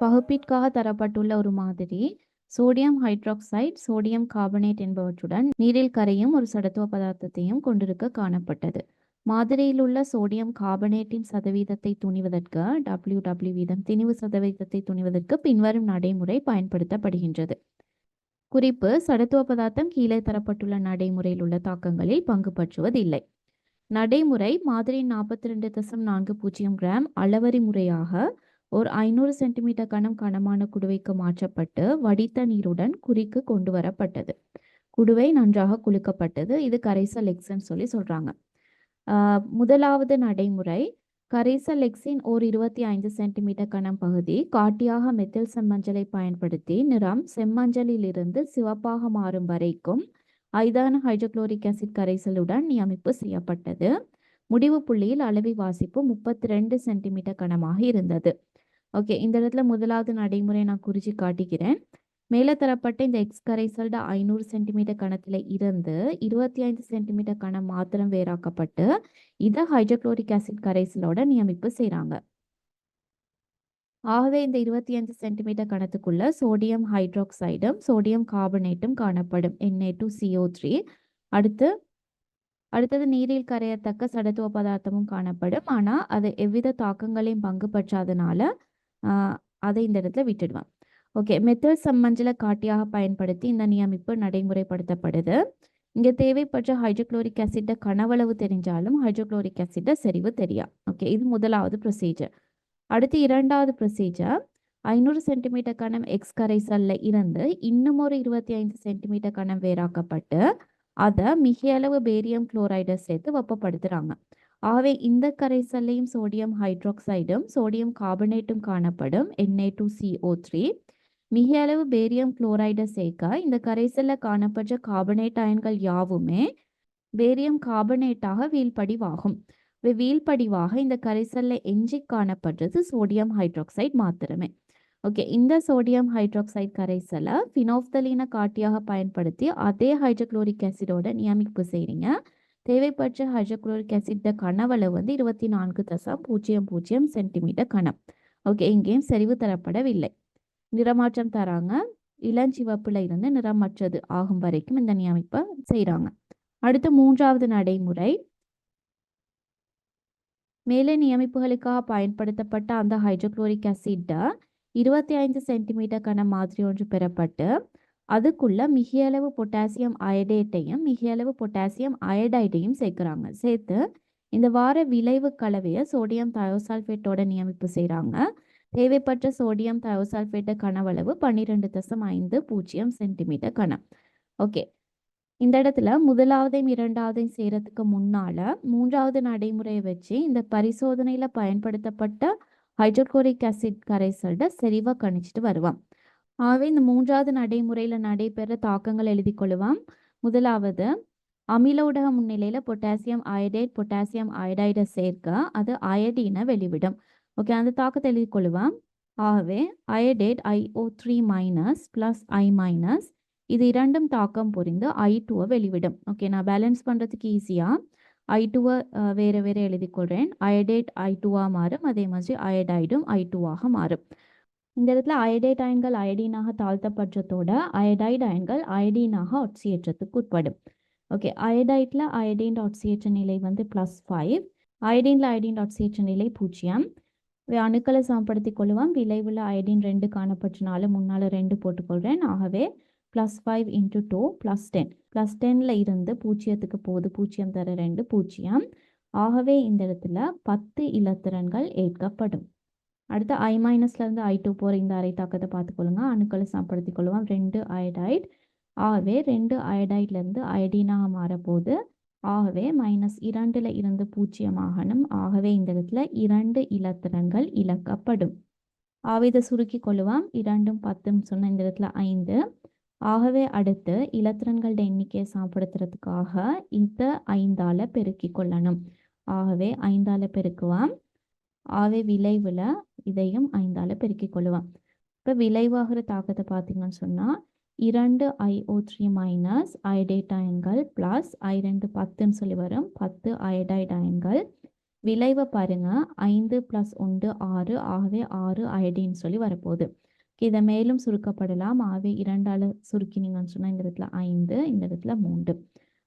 பகுப்பிற்காக தரப்பட்டுள்ள ஒரு மாதிரி. சோடியம் ஹைட்ராக்சைடு சோடியம் கார்பனேட் என்பவற்றுடன் நீரில் கரையும் ஒரு சடத்துவ பதார்த்தத்தையும் கொண்டிருக்க காணப்பட்டது. மாதிரியில் உள்ள சோடியம் கார்பனேட்டின் சதவீதத்தை துணிவதற்கு டபிள்யூ டபிள்யூ வீதம் திணிவு சதவீதத்தை துணிவதற்கு பின்வரும் நடைமுறை பயன்படுத்தப்படுகின்றது. குறிப்பு சடத்துவ பதார்த்தம் கீழே தரப்பட்டுள்ள நடைமுறையில் உள்ள தாக்கங்களில் பங்கு பற்றுவதில்லை நடைமுறை மாதிரி நாற்பத்தி ரெண்டு தசம் நான்கு பூஜ்ஜியம் கிராம் அளவரி முறையாக ஒரு ஐநூறு சென்டிமீட்டர் கனம் கனமான குடுவைக்கு மாற்றப்பட்டு வடித்த நீருடன் குறிக்கு கொண்டு வரப்பட்டது. குடுவை நன்றாக குலுக்கப்பட்டது இது கரைசல் எக்ஸ்ன்னு சொல்லி சொல்றாங்க. முதலாவது நடைமுறை கரைசல் எக்ஸின் ஓர் இருபத்தி ஐந்து சென்டிமீட்டர் கனம் பகுதி காட்டியாக மெத்தில் செம்மஞ்சளை பயன்படுத்தி நிறம் செம்மஞ்சளிலிருந்து சிவப்பாக மாறும் வரைக்கும் ஐதான ஹைட்ரோக்ளோரிக் ஆசிட் கரைசலுடன் நியமிப்பு செய்யப்பட்டது. முடிவு புள்ளியில் அளவி வாசிப்பு முப்பத்தி ரெண்டு சென்டிமீட்டர் கனமாக இருந்தது. ஓகே இந்த இடத்துல முதலாவது நடைமுறை நான் குறிச்சு காட்டிக்கிறேன். மேலே தரப்பட்ட இந்த எக்ஸ் கரைசல்ட ஐநூறு சென்டிமீட்டர் கணத்தில் இருந்து இருபத்தி ஐந்து சென்டிமீட்டர் கணம் மாத்திரம் வேறாக்கப்பட்டு இதை ஹைட்ரோக்ளோரிக் ஆசிட் கரைசலோட நியமிப்பு செய்கிறாங்க ஆகவே இந்த இருபத்தி அஞ்சு சென்டிமீட்டர் கணத்துக்குள்ள சோடியம் ஹைட்ராக்சைடும் சோடியம் கார்பனேட்டும் காணப்படும் என்ஏ டூ சிஓ த்ரீ அடுத்து அடுத்தது நீரில் கரையத்தக்க சடத்துவ பதார்த்தமும் காணப்படும். ஆனால் அது எவ்வித தாக்கங்களையும் பங்கு பற்றாதனால அதை இந்த இடத்துல விட்டுடுவேன். ஓகே மெத்தல் சம்மஞ்சல காட்டியாக பயன்படுத்தி இந்த நியமிப்பு நடைமுறைப்படுத்தப்படுது. இங்கே தேவைப்பட்ட ஹைட்ரோக்ளோரிக் ஆசிட கனவளவு தெரிஞ்சாலும் ஹைட்ரோக்ளோரிக் ஆசிட செறிவு தெரியும் ஓகே இது முதலாவது ப்ரொசீஜர் அடுத்து இரண்டாவது ப்ரொசீஜர் ஐநூறு சென்டிமீட்டர் கணம் எக்ஸ்கரைசல்ல இருந்து இன்னும் ஒரு இருபத்தி ஐந்து சென்டிமீட்டர் கணம் வேறாக்கப்பட்டு அதை மிக அளவு பேரியம் குளோரைடை சேர்த்து வெப்பப்படுத்துறாங்க. ஆகவே இந்த கரைசல்லையும் சோடியம் ஹைட்ராக்சைடும் சோடியம் கார்பனேட்டும் காணப்படும் என்ஏ டூ சிஓ த்ரீ மிக அளவு பேரியம் குளோரைடை சேர்க்க இந்த கரைசலில் காணப்பட்ட கார்பனேட் அயன்கள் யாவுமே பேரியம் கார்பனேட்டாக வீழ்படிவாகும். வீழ்படிவாக இந்த கரைசலில் எஞ்சி காணப்படுறது சோடியம் ஹைட்ராக்சைடு மாத்திரமே. ஓகே இந்த சோடியம் ஹைட்ராக்சைடு கரைசலை ஃபினோப்தலீனை காட்டியாக பயன்படுத்தி அதே ஹைட்ரோக்ளோரிக் ஆசிடோட நியமிப்பு செய்கிறீங்க தேவைப்பட்ட ஹைட்ரோக்ளோரிக் ஆசிட கனவளவு வந்து இருபத்தி நான்கு தசம் பூஜ்ஜியம் பூஜ்ஜியம் சென்டிமீட்டர் கனம். ஓகே இங்கேயும் செறிவு தரப்படவில்லை. நிறமாற்றம் தராங்க. இளஞ்சிவப்புல இருந்து நிறமற்றது ஆகும் வரைக்கும் இந்த நியமிப்பை செய்கிறாங்க அடுத்து மூன்றாவது நடைமுறை. மேலே நியமிப்புகளுக்காக பயன்படுத்தப்பட்ட அந்த ஹைட்ரோக்ளோரிக் ஆசிட்ட இருபத்தி ஐந்து சென்டிமீட்டர் கன மாதிரி ஒன்று பெறப்பட்டு அதுக்குள்ள மிக அளவு பொட்டாசியம் அயடேட்டையும் மிக அளவு பொட்டாசியம் அயடைட்டையும் சேர்க்குறாங்க. சேர்த்து இந்த வார விளைவு கலவையை சோடியம் தயோசால்ஃபேட்டோட நியமிப்பு செய்கிறாங்க தேவைப்பட்ட சோடியம் தயோசால்ஃபேட்டு கனவளவு பன்னிரெண்டு தசம் ஐந்து பூஜ்ஜியம் சென்டிமீட்டர் கனம். ஓகே. இந்த இடத்துல முதலாவதையும் இரண்டாவதையும் செய்கிறதுக்கு முன்னால் மூன்றாவது நடைமுறையை வச்சு இந்த பரிசோதனையில் பயன்படுத்தப்பட்ட ஹைட்ரோக்ளோரிக் ஆசிட் கரைசல்ட செறிவாக கணிச்சிட்டு வருவான் ஆகவே இந்த மூன்றாவது நடைமுறையில நடைபெற தாக்கங்கள் எழுதி கொள்ளுவோம். முதலாவது அமில ஊடக முன்னிலையில பொட்டாசியம் அயடைட் பொட்டாசியம் அயடைடை சேர்க்க அது அயடினை வெளிவிடும். ஓகே அந்த தாக்கத்தை எழுதி கொள்ளுவோம். ஆகவே iodate IO three minus plus I minus இது இரண்டும் தாக்கம் புரிந்து ஐ டூவை வெளிவிடும். ஓகே நான் பேலன்ஸ் பண்ணுறதுக்கு ஈஸியாக ஐ டூவை வேறு வேறு எழுதிக்கொள்கிறேன் அயடேட் ஐ டூவாக மாறும் அதே மாதிரி அயடைடும் ஐ டூவாக மாறும். இந்த இடத்துல அயடைட் அயன்கள் அயடீனாக தாழ்த்தப்பட்டதோட அயடைட் அயன்கள் அயடீனாக ஆட்சியேற்றத்துக்கு உட்படும். ஓகே அயடைட்ல அயடீன் ஒட்சியேற்ற நிலை வந்து ப்ளஸ் ஃபைவ் அயடீன்ல அயடீன் ஒட்சியேற்ற நிலை பூஜ்ஜியம். அணுக்களை சமப்படுத்திக் கொள்ளுவோம். விளைவில் அயடின் ரெண்டு காணப்பட்டனால முன்னால் ரெண்டு போட்டுக்கொள்கிறேன் ஆகவே plus five into two plus ten plus டென்னில் இருந்து பூஜ்ஜியத்துக்கு போகுது. பூஜ்ஜியம் தர ரெண்டு பூஜ்ஜியம். ஆகவே இந்த இடத்துல பத்து இலத்திரன்கள் ஏற்கப்படும். அடுத்து ஐ மைனஸ்லேருந்து ஐ டூ போகிற இந்த அரை தாக்கத்தை பார்த்துக்கொள்ளுங்க. அணுக்களை சமப்படுத்திக் கொள்ளுவோம் ரெண்டு அயடைட் ஆகவே ரெண்டு அயடைட்லேருந்து அயடினாக மாறப்போகுது. ஆகவே மைனஸ் இரண்டுல இருந்து பூஜ்ஜியமாகணும் ஆகவே இந்த இடத்துல இரண்டு இலத்திரங்கள் இழக்கப்படும். ஆவிதை சுருக்கி கொள்ளுவோம். இரண்டும் பத்தும் சொன்ன இந்த இடத்துல ஐந்து. ஆகவே அடுத்து இலத்திரன்களோட எண்ணிக்கையை சாப்பிடுத்துறதுக்காக இதை ஐந்தால பெருக்கி கொள்ளணும். ஆகவே ஐந்தால பெருக்குவான் ஆவே விளைவில் இதையும் ஐந்தால் பெருக்கி கொள்ளுவேன். இப்போ விளைவாகிற தாக்கத்தை பார்த்தீங்கன்னு சொன்னால் இரண்டு ஐஓ த்ரீ மைனஸ் அயடைட் அயன்கள் ப்ளஸ் ஐ ரெண்டு பத்துன்னு சொல்லி வரும். பத்து அயடைட் அயன்கள் விளைவை பாருங்க. ஐந்து ப்ளஸ் ஒன்று ஆறு. ஆகவே ஆறு அயடின்னு சொல்லி வரப்போகுது. இதை மேலும் சுருக்கப்படலாம். ஆகவே இரண்டால் சுருக்கினீங்கன்னு சொன்னால் இந்த இடத்துல ஐந்து இந்த இடத்துல மூன்று.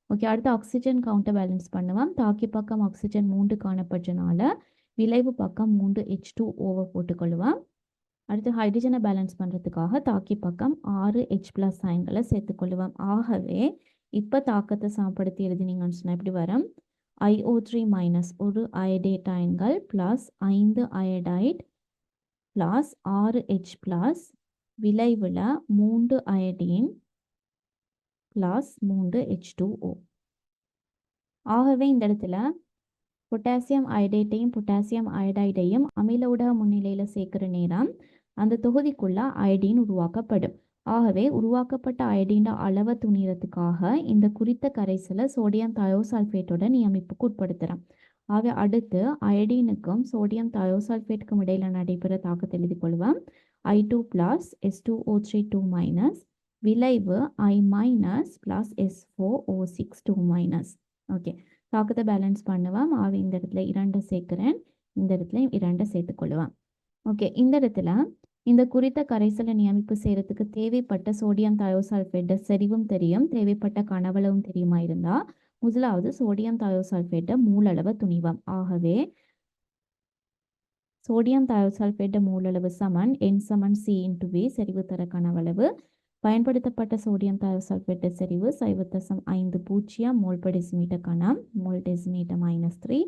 ஓகே அடுத்து ஆக்சிஜன் கவுண்டர் பேலன்ஸ் பண்ணுவோம். தாக்கி பக்கம் ஆக்சிஜன் மூன்று காணப்பட்டனால விளைவு பக்கம் மூன்று ஹெச் டூ ஓவை போட்டுக்கொள்ளுவோம். அடுத்து ஹைட்ரஜனை பேலன்ஸ் பண்ணுறதுக்காக தாக்கி பக்கம் ஆறு ஹெச் ப்ளஸ் சைன்களை சேர்த்துக்கொள்ளுவோம். ஆகவே இப்போ தாக்கத்தை சாப்படுத்தி எழுதினீங்கன்னு சொன்னால் எப்படி வரும்? ஐஓ த்ரீ மைனஸ் ஒரு அயடேட் அயன்கள் ப்ளஸ் ஐந்து அயடைட் ப்ளஸ் ஆறு ஹெச் ப்ளஸ் விளைவில் மூன்று அயடின் ப்ளஸ் மூன்று ஹெச் டூ ஓ ஆகவே இந்த இடத்துல பொட்டாசியம் அயடைட்டையும் பொட்டாசியம் அயடைடையும் அமில ஊடக முன்னிலையில் சேர்க்கிற நேரம் அந்த தொகுதிக்குள்ள அயடின் உருவாக்கப்படும். ஆகவே உருவாக்கப்பட்ட அயடின் அளவை துணிறதுக்காக இந்த குறித்த கரைசலை சோடியம் தயோசல்ஃபேட்டோட நியமிப்புக்கு உட்படுத்துகிறோம் ஆகவே அடுத்து அயடினுக்கும் சோடியம் தயோசல்ஃபேட்டுக்கும் இடையில நடைபெற தாக்கத்தை எழுதி கொள்வோம். I two plus S two O three two minus விளைவு I minus plus S four O six two minus okay தாக்கத்தை பேலன்ஸ் பண்ணுவான். மாவு இந்த இடத்துல இரண்டை சேர்க்கிறேன். இந்த இடத்துல இரண்டை சேர்த்துக்கொள்ளுவேன் ஓகே இந்த இடத்துல இந்த குறித்த கரைசலை நியமிப்பு செய்யறதுக்கு தேவைப்பட்ட சோடியம் தயோசல்ஃபேட்டை செறிவும் தெரியும். தேவைப்பட்ட கனவளவும் தெரியுமா இருந்தா முதலாவது சோடியம் தயோசல்ஃபேட்டை மூலளவு துணிவம். ஆகவே சோடியம் தயோசல்ஃபேட்டை மூலளவு சமன் என் சமன் சி இன்டு வி செறிவு தர கனவளவு. பயன்படுத்தப்பட்ட சோடியம் தயோசல்ஃபேட்டு செறிவு சைவ தசம் ஐந்து பூஜ்ஜியம் மோல் டெசிமீட்டர் கணம் மோல் டெசிமீட்டர் மைனஸ் த்ரீ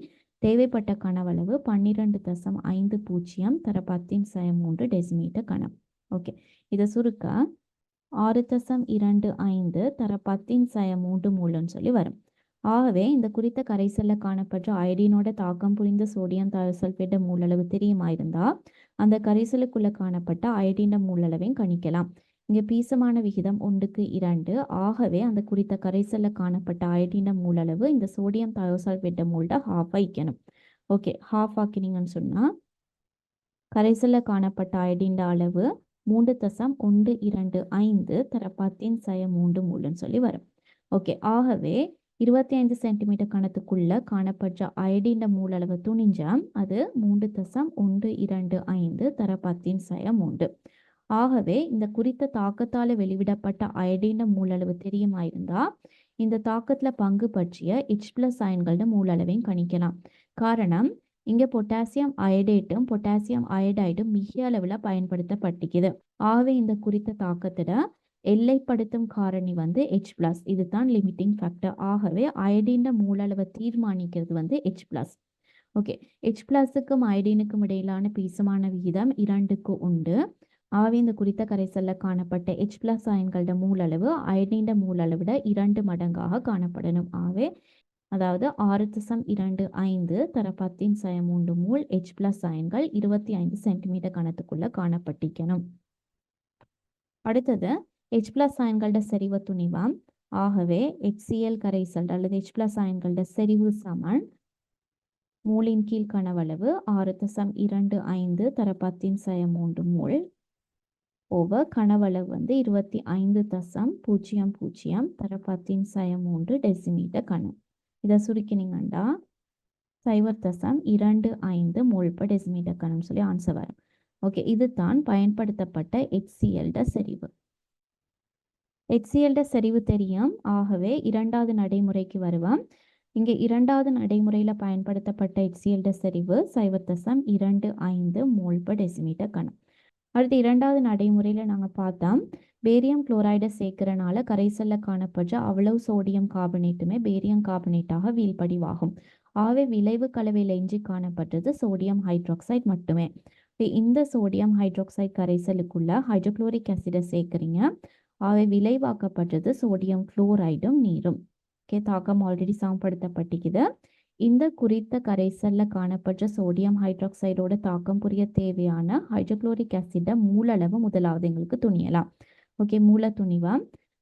தேவைப்பட்ட கனவளவு பன்னிரெண்டு தசம் ஐந்து பூஜ்ஜியம் தர பத்தின் சய மூன்று டெசிமீட்டர் கணம். ஓகே இதை சுருக்க ஆறு தசம் இரண்டு ஐந்து தர பத்தின் சய மூன்று மூலன்னு சொல்லி வரும். ஆகவே இந்த குறித்த கரைசலில் காணப்பட்ட அயடினோட தாக்கம் புரிந்த சோடியம் தயோசல்ஃபேட்ட மூலளவு தெரியுமா இருந்தால் அந்த கரைசலுக்குள்ள காணப்பட்ட அயடின மூலளவையும் கணிக்கலாம். இங்கே பீசமான விகிதம் ஒன்றுக்கு இரண்டு. ஆகவே அந்த குறித்த கரைசலில் காணப்பட்ட அயடின மூலளவு இந்த சோடியம் தயோசல்ஃபேட்ட மூல்ட ஹாஃப் வைக்கணும் ஓகே ஹாஃப் ஆக்கினீங்கன்னு சொன்னால் கரைசலில் காணப்பட்ட அயடின் அளவு மூன்று தசம் ஒன்று இரண்டு ஐந்து தர சய மூன்று மூலன்னு சொல்லி வரும். ஓகே ஆகவே இருபத்தி ஐந்து சென்டிமீட்டர் கணத்துக்குள்ள காணப்பட்ட அயடின் மூலளவு துணிஞ்சா அது மூன்று தசம் ஒன்று இரண்டு ஐந்து தர சய மூன்று. ஆகவே இந்த குறித்த தாக்கத்தால் வெளிவிடப்பட்ட அயடின மூலளவு தெரியுமாயிருந்தா இந்த தாக்கத்துல பங்கு பற்றிய ஹெச் பிளஸ் அயன்களோட மூலளவையும் கணிக்கலாம். காரணம் இங்க பொட்டாசியம் அயடேட்டும் பொட்டாசியம் அயடைடும் மிக அளவில் பயன்படுத்தப்பட்டிருக்குது ஆகவே இந்த குறித்த தாக்கத்துல எல்லைப்படுத்தும் காரணி வந்து ஹெச் பிளஸ் இதுதான் லிமிட்டிங் ஃபேக்டர் ஆகவே அயடின மூலளவை தீர்மானிக்கிறது வந்து ஹெச் பிளஸ் ஓகே ஹெச் பிளஸுக்கும் அயடினுக்கும் இடையிலான பீசமான விகிதம் இரண்டுக்கு உண்டு. ஆவேந்து குறித்த கரைசலில் காணப்பட்ட எச் பிளஸ் அயன்களோட மூலளவு அயடின் மூலளவிட இரண்டு மடங்காக காணப்படணும். ஆவே அதாவது ஆறு திசம் இரண்டு ஐந்து தரப்பத்தின் சயம் சய மூன்று மூல் எச் பிளஸ் அயன்கள் இருபத்தி ஐந்து சென்டிமீட்டர் கணத்துக்குள்ள காணப்பட்டிக்கணும். அடுத்தது ஹெச் பிளஸ் அயன்களோட செறிவு துணிவாம். ஆகவே HCl கரைசல் அல்லது ஹெச் பிளஸ் அயன்களோட செறிவு சமன். மூலின் கீழ் கனவளவு ஆறு தசம் இரண்டு ஐந்து தரப்பத்தின் சயம் சய மூன்று மூல் ஓவர் கனவளவு வந்து இருபத்தி ஐந்து தசம் பூஜ்ஜியம் பூஜ்ஜியம் தரப்பத்தின் சய மூன்று டெசிமீட்டர் கணம் இதை சுருக்கினீங்கண்டா? சைவர் தசம் இரண்டு ஐந்து மோல் per டெசிமீட்டர் கணம் சொல்லி ஆன்சர் வரும். ஓகே இதுதான் பயன்படுத்தப்பட்ட HCl-ட செறிவு. HCl-ட செறிவு தெரியும். ஆகவே இரண்டாவது நடைமுறைக்கு வருவோம். இங்கே இரண்டாவது நடைமுறையில் பயன்படுத்தப்பட்ட HCl-ட செறிவு சைவர் தசம் இரண்டு ஐந்து மோல் per டெசிமீட்டர் கணம் அடுத்து இரண்டாவது நடைமுறையில் நாங்கள் பார்த்தோம் பேரியம் குளோரைடை சேர்க்கிறனால கரைசலில் காணப்படுற அவ்வளவு சோடியம் கார்பனேட்டுமே பேரியம் கார்பனேட்டாக வீழ்படிவாகும். ஆகவே விளைவு கலவையில் எஞ்சி காணப்பட்டது சோடியம் ஹைட்ராக்சைடு மட்டுமே. இந்த சோடியம் ஹைட்ராக்சைடு கரைசலுக்குள்ள ஹைட்ரோக்ளோரிக் ஆசிடை சேர்க்குறீங்க. ஆகவே விளைவாக்கப்பட்டது சோடியம் குளோரைடும் நீரும். ஓகே தாக்கம் ஆல்ரெடி சமப்படுத்தப்பட்டிருக்குது. இந்த குறித்த கரைசல்ல காணப்பட்ட சோடியம் ஹைட்ராக்சைடோட தாக்கம் புரிய தேவையான ஹைட்ரோக்ளோரிக் ஆசிட மூலளவு முதலாவது எங்களுக்கு துணியலாம். ஓகே மூல துணிவா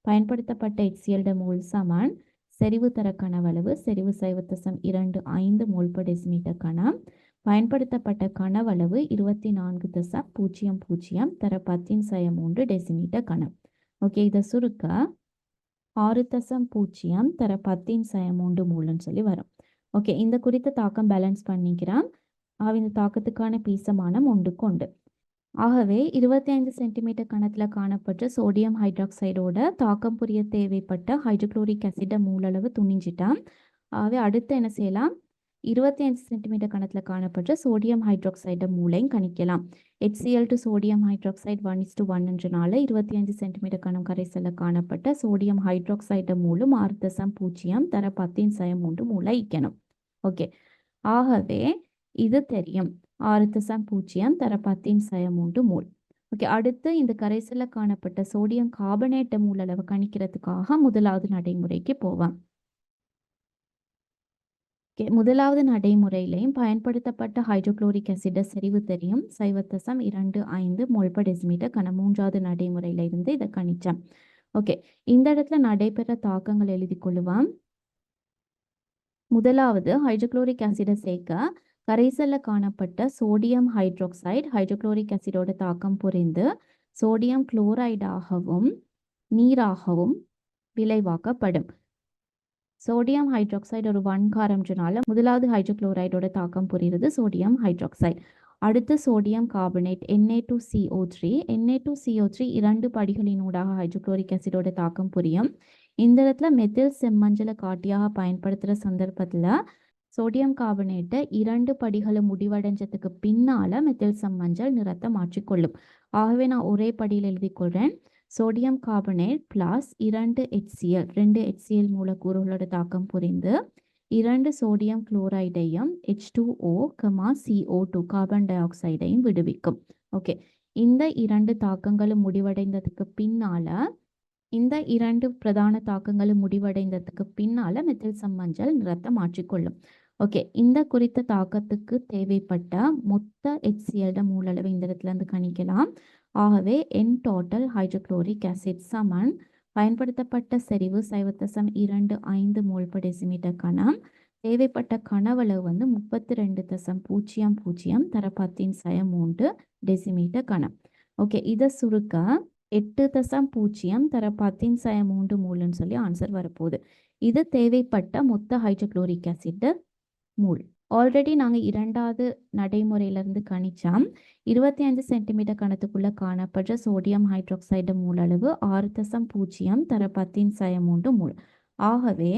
பயன்படுத்தப்பட்ட எச்சியல்ட மூல் சமன் செறிவு தர கனவளவு செறிவு சைவத்தசம் இரண்டு ஐந்து மோல் per டெசிமீட்டர் கணம் பயன்படுத்தப்பட்ட கனவளவு இருபத்தி நான்கு தசம் பூஜ்ஜியம் பூஜ்ஜியம் தர பத்தின் சய மூன்று டெசிமீட்டர் கணம். ஓகே இதை சுருக்க ஆறு தசம் பூஜ்ஜியம் தர பத்தின் சய மூன்று மூலன்னு சொல்லி வரும். ஓகே இந்த குறித்த தாக்கம் பேலன்ஸ் பண்ணிக்கிறான். ஆவின் இந்த தாக்கத்துக்கான பீசமானம் உண்டு கொண்டு ஆகவே இருபத்தி ஐந்து சென்டிமீட்டர் கணத்தில் காணப்பட்ட சோடியம் ஹைட்ராக்சைடோட தாக்கம் புரிய தேவைப்பட்ட ஹைட்ரோக்ளோரிக் அசிட மூலளவு துணிஞ்சிட்டான். ஆகவே அடுத்து என்ன செய்யலாம்? இருபத்தி ஐந்து சென்டிமீட்டர் கணத்தில் காணப்பட்ட சோடியம் ஹைட்ராக்சைட மூளையும் கணிக்கலாம். HCl to sodium hydroxide one is to ஒன்னுன்றனால இருபத்தி ஐந்து சென்டிமீட்டர் கணம் கரைசலில் காணப்பட்ட சோடியம் ஹைட்ராக்சைட மூலம் ஆறு தசம் பூஜ்ஜியம் தர பத்தின் சயம் மூன்று மூளை இக்கணும் ஓகே. ஆகவே இது தெரியும். ஆறு தசம் பூஜ்ஜியம் தர பத்தின் சயம் மூன்று மூல். ஓகே அடுத்து இந்த கரைசலில் காணப்பட்ட சோடியம் கார்பனேட்ட மூலளவு கணிக்கிறதுக்காக முதலாவது நடைமுறைக்கு போவான் ஓகே முதலாவது நடைமுறையிலையும் பயன்படுத்தப்பட்ட ஹைட்ரோக்ளோரிக் அசிட செறிவு தெரியும். சைவத்தசம் இரண்டு ஐந்து மொல்ப டெசிமீட்டர் கன மூன்றாவது நடைமுறையில இருந்து இதை கணிச்சேன் ஓகே இந்த இடத்துல நடைபெற தாக்கங்கள் எழுதி கொள்ளுவான் முதலாவது ஹைட்ரோக்ளோரிக் ஆசிடை சேர்க்க கரைசல்ல காணப்பட்ட சோடியம் ஹைட்ரோக்சைடு ஹைட்ரோக்ளோரிக் ஆசிடோட தாக்கம் புரிந்து சோடியம் குளோரைடாகவும் நீராகவும் விளைவாக்கப்படும். சோடியம் ஹைட்ரோக்சைடு ஒரு வன்காரம்ன்றனால முதலாவது ஹைட்ரோக்ளோரைடோட தாக்கம் புரியுறது சோடியம் ஹைட்ராக்சைடு அடுத்து sodium carbonate NA two CO three NA two CO three இரண்டு படிகளினூடாக ஹைட்ரோக்ளோரிக் அசிடோட தாக்கம் புரியும். இந்த இடத்துல மெத்தில் செம்மஞ்சளை காட்டியாக பயன்படுத்துகிற சந்தர்ப்பத்தில் சோடியம் கார்பனேட்டை இரண்டு படிகளும் முடிவடைஞ்சதுக்கு பின்னால மெத்தில் செம்மஞ்சள் நிறத்தை மாற்றிக்கொள்ளும். ஆகவே நான் ஒரே படியில் எழுதிக்கொள்கிறேன் சோடியம் கார்பனேட் பிளஸ் இரண்டு ஹெச்சிஎல் ரெண்டு ஹெச்சிஎல் மூலக்கூறுகளோட தாக்கம் புரிந்து இரண்டு sodium குளோரைடையும் H two O comma CO two carbon tie ஆக்சைடையும் விடுவிக்கும். ஓகே இந்த இரண்டு தாக்கங்களும் முடிவடைந்ததுக்கு பின்னால இந்த இரண்டு பிரதான தாக்கங்களும் முடிவடைந்ததுக்கு பின்னால மெத்தில் சம்மஞ்சள் நிறத்தை மாற்றிக்கொள்ளும். ஓகே இந்த குறித்த தாக்கத்துக்கு தேவைப்பட்ட மொத்த HCl மூலளவு இந்த இடத்துல இருந்து கணிக்கலாம். ஆகவே என் டோட்டல் ஹைட்ரோக்ளோரிக் ஆசிட் சமன் பயன்படுத்தப்பட்ட செறிவு சைவத்தசம் இரண்டு ஐந்து மோல் per டெசிமீட்டர் கணம் தேவைப்பட்ட கனவளவு வந்து முப்பத்தி ரெண்டு தசம் பூஜ்ஜியம் பூஜ்ஜியம் தரப்பத்தின் பத்தின் சய மூன்று டெசிமீட்டர் கணம். ஓகே இதை சுருக்க எட்டு தசம் பூஜ்ஜியம் தர பத்தின் சய மூன்று மூலுன்னு சொல்லி ஆன்சர் வரப்போகுது. இது தேவைப்பட்ட மொத்த ஹைட்ரோக்ளோரிக் ஆசிட் மூல். ஆல்ரெடி நாங்கள் இரண்டாவது நடைமுறையிலிருந்து கணிச்சோம். இருபத்தி ஐந்து சென்டிமீட்டர் கணத்துக்குள்ளே காணப்படுற சோடியம் ஹைட்ராக்சைடு மூலளவு ஆறு தசம் பூஜ்ஜியம் தர பத்தின் சய மூன்று மூல். ஆகவே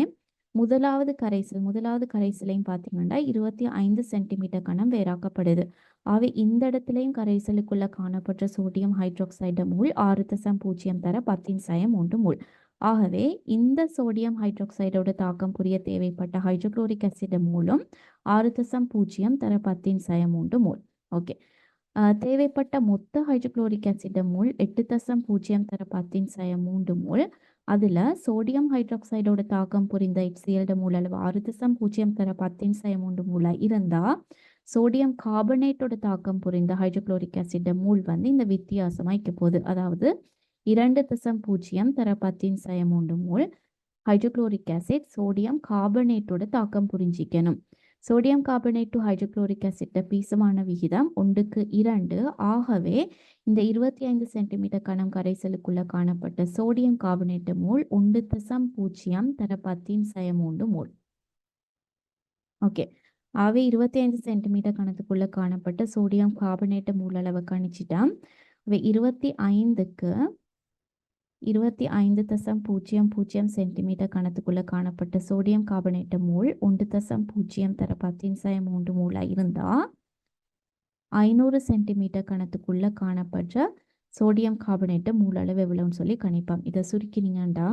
முதலாவது கரைசல் முதலாவது கரைசலையும் பார்த்தீங்கன்னா இருபத்தி ஐந்து சென்டிமீட்டர் கணம் வேறாக்கப்படுது. ஆகவே இந்த இடத்துலையும் கரைசலுக்குள்ள காணப்பட்ட சோடியம் ஹைட்ராக்சைடு மூல் ஆறு தசம் பூஜ்ஜியம் தர பத்தின் சயம் ஒன்று மூல். ஆகவே இந்த சோடியம் ஹைட்ராக்சைடோட தாக்கம் புரிய தேவைப்பட்ட ஹைட்ரோக்ளோரிக் அசிட் மூலம் ஆறு தசம் பூஜ்ஜியம் தர பத்தின் சயம் ஒன்று மூல். ஓகே. தேவைப்பட்ட மொத்த ஹைட்ரோக்ளோரிக் அசிட் மூல் எட்டு தசம் பூஜ்ஜியம் தர பத்தின் சயம் மூன்று மூல். அதில் சோடியம் ஹைட்ராக்சைடோட தாக்கம் புரிந்த HCl மூல அளவு ஆறு திசம் பூஜ்ஜியம் தர பத்தின் சயம் மூன்று மூல இருந்தால் சோடியம் கார்பனேட்டோட தாக்கம் புரிந்த ஹைட்ரோக்ளோரிக் அசிட் மூல் வந்து இந்த வித்தியாசமாக இருக்க போகுது. அதாவது இரண்டு திசம் பூஜ்ஜியம் தர பத்தின் சயம் மூன்று மூல் ஹைட்ரோக்ளோரிக் ஆசிட் சோடியம் கார்பனேட்டோட தாக்கம் புரிஞ்சிக்கணும். Sodium carbonate to hydrochloric acid பீசமான விகிதம் ஒன்றுக்கு இரண்டு. ஆகவே இந்த இருபத்தி ஐந்து சென்டிமீட்டர் கணம் கரைசலுக்குள்ள காணப்பட்ட சோடியம் கார்பனேட்டு மூல் ஒன்று தசம் பூஜ்ஜியம் தர பத்தின் சயம் மூன்று மூல். ஓகே. ஆகவே இருபத்தி ஐந்து சென்டிமீட்டர் கணத்துக்குள்ள காணப்பட்ட சோடியம் கார்பனேட்டு மூலளவை கணிச்சிட்டோம். இருபத்தி ஐந்துக்கு இருபத்தி ஐந்து தசம் பூஜ்ஜியம் பூஜ்ஜியம் சென்டிமீட்டர் கணத்துக்குள்ள காணப்பட்ட சோடியம் கார்பனேட்டு மூல் ஒன்று தசம் பூஜ்ஜியம் தர பத்தின்சயம் மூன்று மூலாக இருந்தால் ஐநூறு சென்டிமீட்டர் கணத்துக்குள்ள காணப்படுற சோடியம் கார்பனேட்டு மூலளவு எவ்வளவுன்னு சொல்லி கணிப்போம். இதை சுருக்கினீங்கன்னா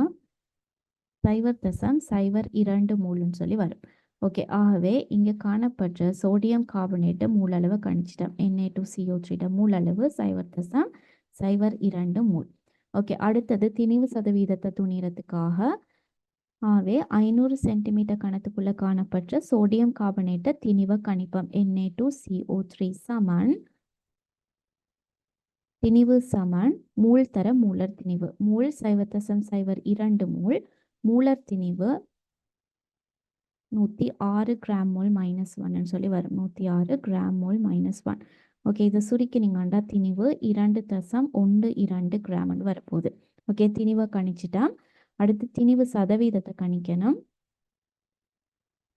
சைவர் தசம் சைவர் இரண்டு மூலுன்னு சொல்லி வரும். ஓகே ஆகவே இங்கே காணப்படுற சோடியம் கார்பனேட்டு மூலளவு கணிச்சிட்டோம். என்ஏ டூ சிஓ த்ரீட மூலளவு சைவர் தசம் சைவர் இரண்டு மூல். ஓகே அடுத்தது திணிவு சதவீதத்தை துணிறதுக்காக ஆகவே ஐநூறு சென்டிமீட்டர் கணத்துக்குள்ள காணப்பட்ட சோடியம் கார்பனேட்டை திணிவ கணிப்பம். என்ஏ டூ சிஓ த்ரீ சமன். திணிவு சமன். மூல் தர மூலர் திணிவு. மூல் சைவத்தசம் சைவர் இரண்டு மூல். மூலர் திணிவு நூற்றி ஆறு கிராம் மோல் மைனஸ் ஒன்னு சொல்லி வரும். நூற்றி ஆறு gram mole minus one okay இதை சுருக்கினீங்கண்டா திணிவு இரண்டு தசம் ஒன்று இரண்டு கிராம்னு வரப்போகுது. ஓகே திணிவை கணிச்சிட்டா. அடுத்து திணிவு சதவீதத்தை கணிக்கணும்.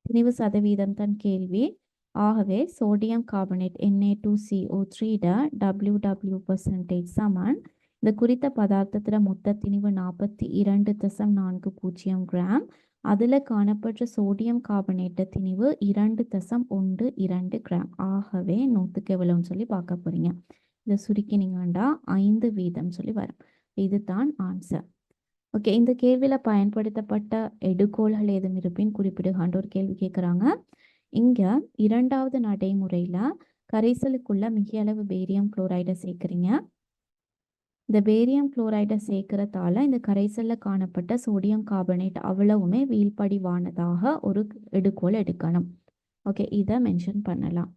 திணிவு சதவீதம் தான் கேள்வி. ஆகவே சோடியம் கார்பனேட் Na2CO3ட WW பர்சன்டேஜ் சமன். இந்த குறித்த பதார்த்தத்துல மொத்த திணிவு நாற்பத்தி இரண்டு தசம் நான்கு பூஜ்ஜியம் கிராம் அதில் காணப்பட்ட சோடியம் கார்பனேட்ட திணிவு இரண்டு தசம் ஒன்று இரண்டு கிராம் ஆகவே நூற்றுக்கு எவ்வளோன்னு சொல்லி பார்க்க போகிறீங்க இதை சுருக்கினீங்கன்னா ஐந்து வீதம் சொல்லி வரும். இதுதான் ஆன்சர் ஓகே இந்த கேள்வியில் பயன்படுத்தப்பட்ட எடுகோள்கள் ஏதும் இருப்பின் குறிப்பிடுகான்ற ஒரு கேள்வி கேட்குறாங்க இங்கே இரண்டாவது நடைமுறையில் கரைசலுக்குள்ள மிக அளவு பேரியம் குளோரைடை சேர்க்குறீங்க. இந்த பேரியம் குளோரைடை சேர்க்கறதால இந்த கரைசலில் காணப்பட்ட சோடியம் கார்பனேட் அவ்வளவுமே வீழ்படிவானதாக ஒரு எடுக்கோள் எடுக்கணும். ஓகே இதை மென்ஷன் பண்ணலாம்.